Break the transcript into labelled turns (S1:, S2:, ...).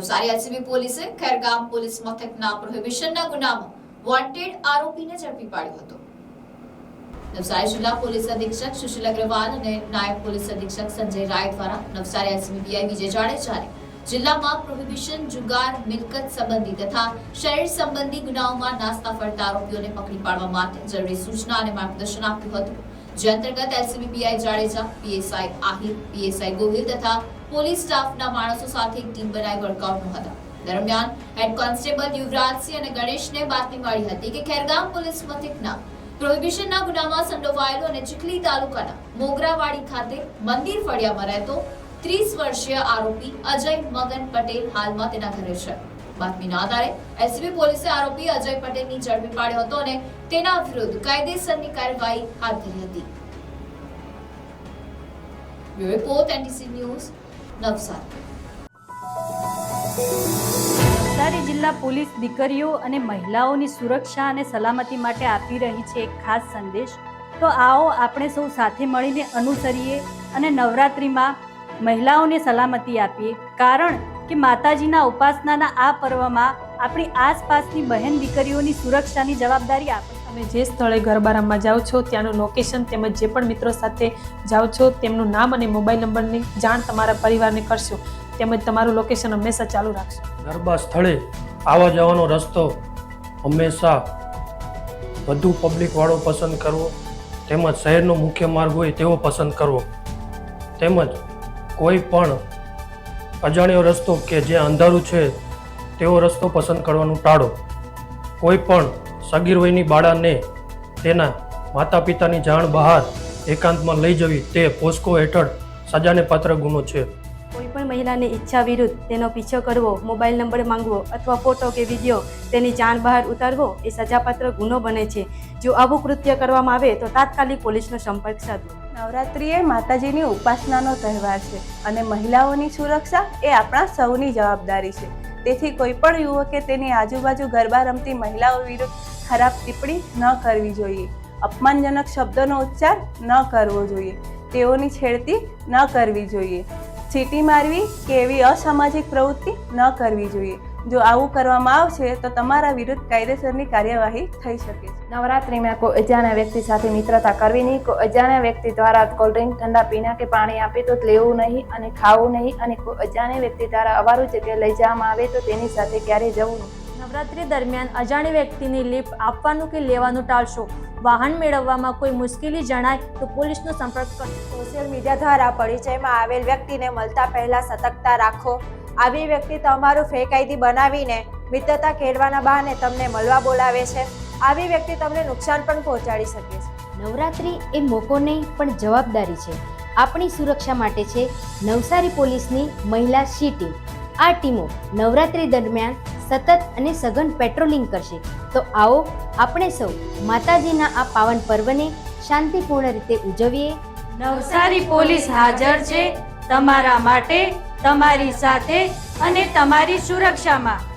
S1: Navsari LCB પોલીસે Khergam police મથકના પ્રોહિબિશનના ગુનામાં વોન્ટેડ આરોપીને ઝડપી પાડ્યો હતો. નવસારી જિલ્લા પોલીસ અધિક્ષક સુશીલ અગ્રવાલ અને નાયબ પોલીસ અધિક્ષક સંજય રાય દ્વારા નવસારી એલસીબી પીઆઈ વિજય જાડેજાને જિલ્લામાં પ્રોહિબિશન, જુગાર, મિલકત સંબંધી તથા શરીર સંબંધી ગુનાઓમાં નાસ્તા ફરતા આરોપીઓને પકડી પાડવા માટે જરૂરી સૂચના અને માર્ગદર્શન આપ્યું હતું. જે અંતર્ગત LCB PI Jadeja, PSI Ahir, PSI Gohil તથા પોલીસ સ્ટાફના માણસો સાથે એક ટીમ બનાવી વર્કઆઉટનું હતા. દરમિયાન હેડ કોન્સ્ટેબલ યુવરાજસિંહ અને ગણેશને બાતમી મળી હતી કે ખેરગામ પોલીસ મથકના પ્રોહિબિશનના ગુનામાં સંડોવાયેલો અને ચીખલી તાલુકાના મોગરાવાડી ખાતે મંદિર ફળિયામાં રહેતો ત્રીસ વર્ષીય આરોપી અજય મગન પટેલ હાલમાં તેના ઘરે છે. બાતમીના આધારે એલસીબી પોલીસે આરોપી અજય પટેલની ઝડપી પાડ્યો હતો અને તેના વિરુદ્ધ કાયદેસરની કાર્યવાહી હાથ ધરી હતી. Report, NDC news Navsari.
S2: Navsari જિલ્લા પોલીસ દીકરીઓ અને મહિલાઓની સુરક્ષા અને સલામતી માટે આપી રહી છે એક ખાસ સંદેશ. તો આવો આપણે સૌ સાથે મળીને અનુસરીએ અને નવરાત્રિમાં મહિલાઓને સલામતી આપીએ. કારણ કે માતાજીના ઉપાસનાના આ પર્વમાં આપણી આસપાસની બહેન દીકરીઓની સુરક્ષાની જવાબદારી આપણી
S3: તમે જે સ્થળે ગરબા રમવા જાઓ છો, ત્યાંનું લોકેશન તેમજ જે પણ મિત્રો સાથે જાઓ છો, તેમનું નામ અને મોબાઈલ નંબરની જાણ તમારા પરિવારને કરશો. તેમજ તમારું લોકેશન હંમેશા ચાલુ રાખશો.
S4: ગરબા સ્થળે આવવા જવાનો રસ્તો હંમેશા વધુ પબ્લિકવાળો પસંદ કરવો, તેમજ શહેરનો મુખ્ય માર્ગ હોય તેવો પસંદ કરવો. તેમજ કોઈ પણ અજાણ્યો રસ્તો કે જે અંધારું છે, તેવો રસ્તો પસંદ કરવાનું ટાળો. કોઈ પણ સગીર વયની બાળાને તેના માતા પિતાની જાણ બહાર એકાંતમાં લઈ જવી તે પોસ્કો હેઠળ સજાને પાત્ર ગુનો છે.
S2: કોઈ પણ મહિલાની ઈચ્છા વિરુદ્ધ તેનો પીછો કરવો મોબાઈલ નંબર માંગવો અથવા ફોટો કે વીડિયો તેની જાણ બહાર ઉતારવો એ સજાપાત્ર ગુનો બને છે. જો આવું કૃત્ય કરવામાં આવે તો તાત્કાલિક પોલીસનો સંપર્ક સાધવો.
S5: નવરાત્રિ એ માતાજીની ઉપાસનાનો તહેવાર છે અને મહિલાઓની સુરક્ષા એ આપણા સૌની જવાબદારી છે. તેથી કોઈ પણ યુવકે તેની આજુબાજુ ગરબા રમતી મહિલાઓ વિરુદ્ધ ખરાબ ટિપ્પણી ન કરવી જોઈએ. અપમાનજનક શબ્દોનો ઉચ્ચાર ન કરવો જોઈએ. તેઓની છેડતી ન કરવી જોઈએ. ચીટી મારવી કે એવી અસામાજિક પ્રવૃત્તિ ન કરવી જોઈએ. જો આવું કરવામાં આવશે તો તમારા વિરુદ્ધ કાયદેસરની કાર્યવાહી થઈ શકે છે.
S6: નવરાત્રિમાં કોઈ અજાણ્યા વ્યક્તિ સાથે મિત્રતા કરવી નહીં. કોઈ અજાણ્યા વ્યક્તિ દ્વારા કોલ્ડ્રિંક ઠંડા પીણા કે પાણી આપે તો લેવું નહીં અને ખાવું નહીં અને કોઈ અજાણ્યા વ્યક્તિ દ્વારા અવારું જગ્યાએ લઈ જવામાં આવે તો તેની સાથે ક્યારેય જવું નહીં.
S7: નવરાત્રી દરમિયાન અજાણી વ્યક્તિની લિફ્ટ આપવાનું કે લેવાનું ટાળશો? વાહન મેળવવામાં કોઈ મુશ્કેલી જણાય તો પોલીસનો સંપર્ક કરો.
S8: સોશિયલ મીડિયા દ્વારા પરિચયમાં આવેલ વ્યક્તિને મળતા પહેલા સતર્કતા રાખો. આવી વ્યક્તિ તમારું ફેક આઈડી બનાવીને મિત્રતા કેળવાના બહાને તમને મળવા બોલાવે છે. આવી વ્યક્તિ તમને નુકસાન પણ પહોંચાડી શકે છે.
S9: નવરાત્રિ એ મોકો નહીં પણ જવાબદારી છે. આપણી સુરક્ષા માટે છે નવસારી પોલીસની મહિલા સી ટીમ. આ ટીમો નવરાત્રિ દરમિયાન સતત અને સઘન પેટ્રોલિંગ કરશે. તો આવો આપણે સૌ માતાજીના આ પાવન પર્વને શાંતિપૂર્ણ રીતે ઉજવીએ.
S2: નવસારી પોલીસ હાજર છે તમારા માટે તમારી સાથે અને તમારી સુરક્ષામાં.